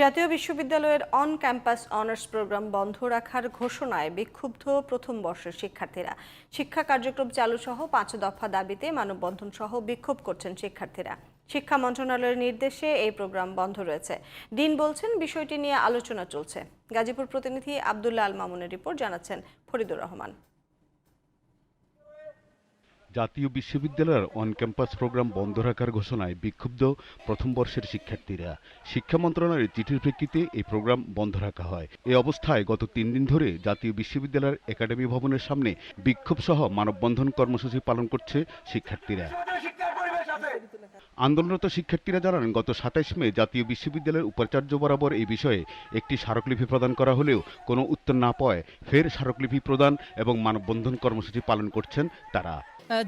জাতীয় বিশ্ববিদ্যালয়ের on campus honours programme বন্ধ রাখার ঘোষণায় বিক্ষুব্ধ প্রথম বর্ষের শিক্ষার্থীরা। শিক্ষা কার্যক্রম চালু সহ পাঁচ দফা দাবিতে মানববন্ধন সহ বিক্ষোভ করছেন শিক্ষার্থীরা। শিক্ষা মন্ত্রণালয়ের নির্দেশে এই প্রোগ্রাম বন্ধ রয়েছে। ডিন বলছেন, বিষয়টি নিয়ে আলোচনা চলছে। গাজীপুর প্রতিনিধি আবদুল্লাহ আল মামুনের রিপোর্ট জানাচ্ছেন ফরিদুর রহমান। জাতীয় বিশ্ববিদ্যালয়ের অন ক্যাম্পাস প্রোগ্রাম বন্ধ রাখার ঘোষণায় বিক্ষুব্ধ প্রথম বর্ষের শিক্ষার্থীরা। শিক্ষা মন্ত্রণালয়ের চিঠির প্রেক্ষিতে এই প্রোগ্রাম বন্ধ রাখা হয়। এ অবস্থায় গত তিন দিন ধরে জাতীয় বিশ্ববিদ্যালয়ের একাডেমি ভবনের সামনে বিক্ষোভ সহ মানববন্ধন কর্মসূচি পালন করছে শিক্ষার্থীরা। আন্দোলনরত শিক্ষার্থীরা জানান, গত সাতাইশ মে জাতীয় বিশ্ববিদ্যালয়ের উপাচার্য বরাবর এই বিষয়ে একটি স্মারকলিপি প্রদান করা হলেও কোনো উত্তর না পাওয়ায় ফের স্মারকলিপি প্রদান এবং মানববন্ধন কর্মসূচি পালন করছেন তারা।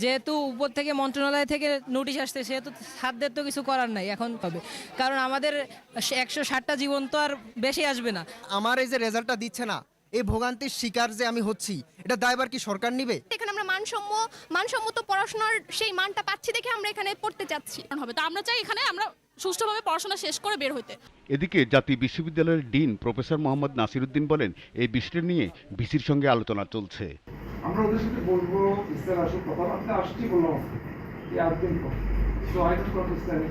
যেহেতু উপর থেকে মন্ত্রণালয় থেকে নোটিশ আসছে সেহেতু সাধ্যের তো কিছু করার নাই এখন হবে। কারণ আমাদের একশো ষাটটা জীবন তো আর বেশি আসবে না। আমার এই যে রেজাল্টটা দিচ্ছে না এই ভোগান্তির শিকার যে আমি হচ্ছি এটা দায়বার কি সরকার নিবে? এখানে আমরা মানসম্য মানসম্মত পড়াশোনার সেই মানটা পাচ্ছি দেখে আমরা এখানে পড়তে চাচ্ছি হবে তো আমরা চাই এখানে আমরা সুষ্ঠুভাবে পড়াশোনা শেষ করে বের হইতে। এদিকে জাতীয় বিশ্ববিদ্যালয়ের ডিন প্রফেসর মোহাম্মদ নাসিরুদ্দিন বলেন এই বিষয়টি নিয়ে ভিসির সঙ্গে আলোচনা চলছে। আমরা ওদের সাথে বলব স্যার আসুক কথাবার্তা আসছি বললাম আজকে এই সো আই আন্ডারস্ট্যান্ড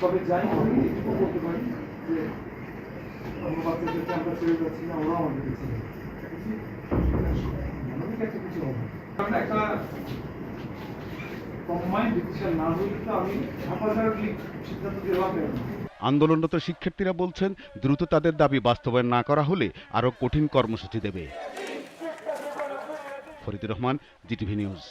তবে যাই করি এটুকু বলতে পারি যে, আমরা বাচ্চাদেরকে আমরা ছেড়ে যাচ্ছি না, ওরাও যাচ্ছে। মানবিক একটা কিছু হবে একটা আন্দোলনরত শিক্ষার্থীরা বলছেন, দ্রুত তাদের দাবি বাস্তবায়ন না করা হলে আরও কঠিন কর্মসূচি দেবে। Faridur Rahman GTV news.